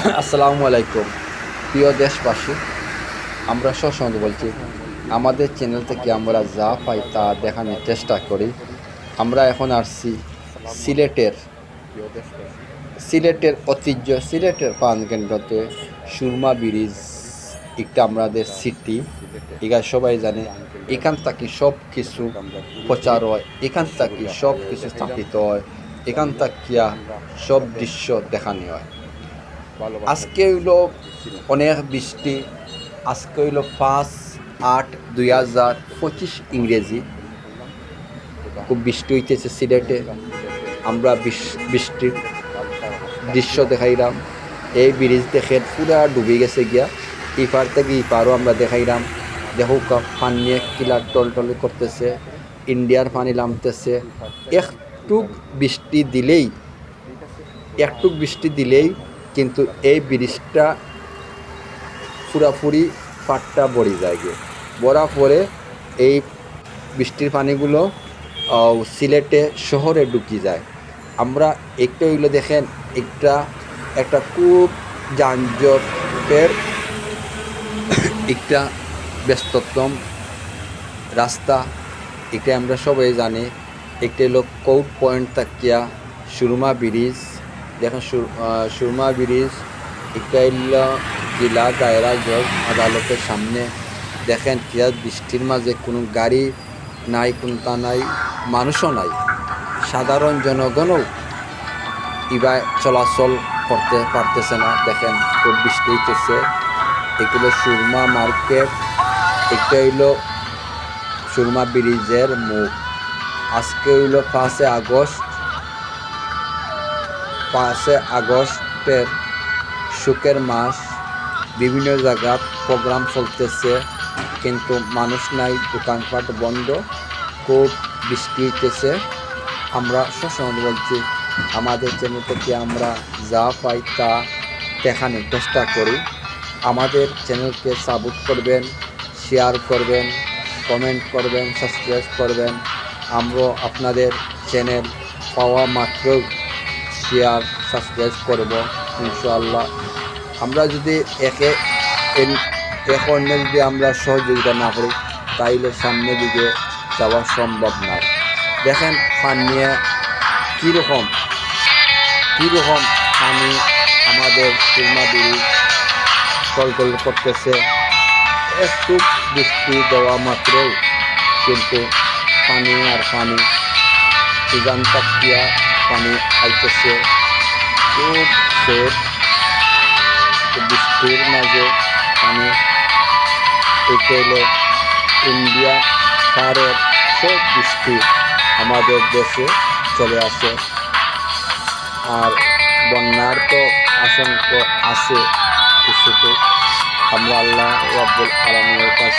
আসসালামু আলাইকুম। প্রিয় দেশবাসী, আমরা সসন্ত বলছি, আমাদের চ্যানেল থেকে আমরা যা পাই তা দেখানোর চেষ্টা করি। আমরা এখন আসছি সিলেটের সিলেটের ঐতিহ্য, সিলেটের পান কেন্দ্রতে সুরমা ব্রিজ একটা আমাদের সিটি এখানে সবাই জানে, এখান থেকে সব কিছু প্রচার হয়, এখান থেকে সব কিছু স্থাপিত হয়, এখান থেকে সব দৃশ্য দেখানো হয়। আজকে হইল অনেক বৃষ্টি, আজকে হইল পাঁচ আট দুই হাজার পঁচিশ ইংরেজি। খুব বৃষ্টি হইতেছে সিলেটে, আমরা বৃষ- বৃষ্টির দৃশ্য দেখাইলাম। এই ব্রিজ দেখে পুরা ডুবে গেছে গিয়া। ইপার থেকে ইপারও আমরা দেখাইলাম। দেখো পানি কিলার টল টল করতেছে ইন্ডিয়ার পানি নামতেছে। একটু বৃষ্টি দিলেই একটু বৃষ্টি দিলেই কিন্তু এই ব্রিজটা পুরাপুরি পাটটা ভরে যায় গিয়ে ভরা পরে এই বৃষ্টির পানিগুলো সিলেটে শহরে ঢুকি যায়। আমরা একটা হইল দেখেন, একটা একটা খুব যানজটের একটা ব্যস্ততম রাস্তা। এটা আমরা সবাই জানি। একটা হলো কৌট পয়েন্ট তাকিয়া সুরমা ব্রিজ। দেখেন সুরমা ব্রিজ হইল জেলা দায়রা জজ আদালতের সামনে দেখেন কিয়া বৃষ্টির মাঝে কোনো গাড়ি নাই কোনটা নাই মানুষও নাই সাধারণ জনগণও ইবা চলাচল করতে পারতেছে না দেখেন খুব বৃষ্টি হইতেছে এগুলো সুরমা মার্কেট একটা হইল সুরমা ব্রিজের মুখ আজকে হইল পাঁচে আগস্ট পাঁচে আগস্টের সুখের মাস। বিভিন্ন জায়গাত প্রোগ্রাম চলতেছে, কিন্তু মানুষ নাই, দোকানপাট বন্ধ, খুব বৃষ্টি হইতেছে। আমরা সবসময় বলছি, আমাদের চ্যানেল থেকে আমরা যা পাই তা দেখানোর চেষ্টা করি। আমাদের চ্যানেলকে সাপোর্ট করবেন শেয়ার করবেন কমেন্ট করবেন সাবস্ক্রাইব করবেন। আমরাও আপনাদের চ্যানেল পাওয়া মাত্র শেয়ার সাবস্ক্রাইব করব, ইনশাআল্লাহ। আমরা যদি একে এক অন্য যদি আমরা সহযোগিতা না করি, তাইলে সামনের দিকে যাওয়া সম্ভব নয় দেখেন ফান পানিয়ে কীরকম কীরকম পানি আমাদের সুরমা দিদি টলটল করতেছে। একটু বৃষ্টি দেওয়া মাত্রই কিন্তু পানি আর পানি উজান তাকিয়া পানি আইতেছে খুব স্রোত বৃষ্টির মাঝে পানি এটা ইন্ডিয়া সারের সব বৃষ্টি আমাদের দেশে চলে আসে। আর বন্যার তো আশঙ্কা আছে কিছুতে। আমরা আল্লাহ রব্বুল আলমের কাছে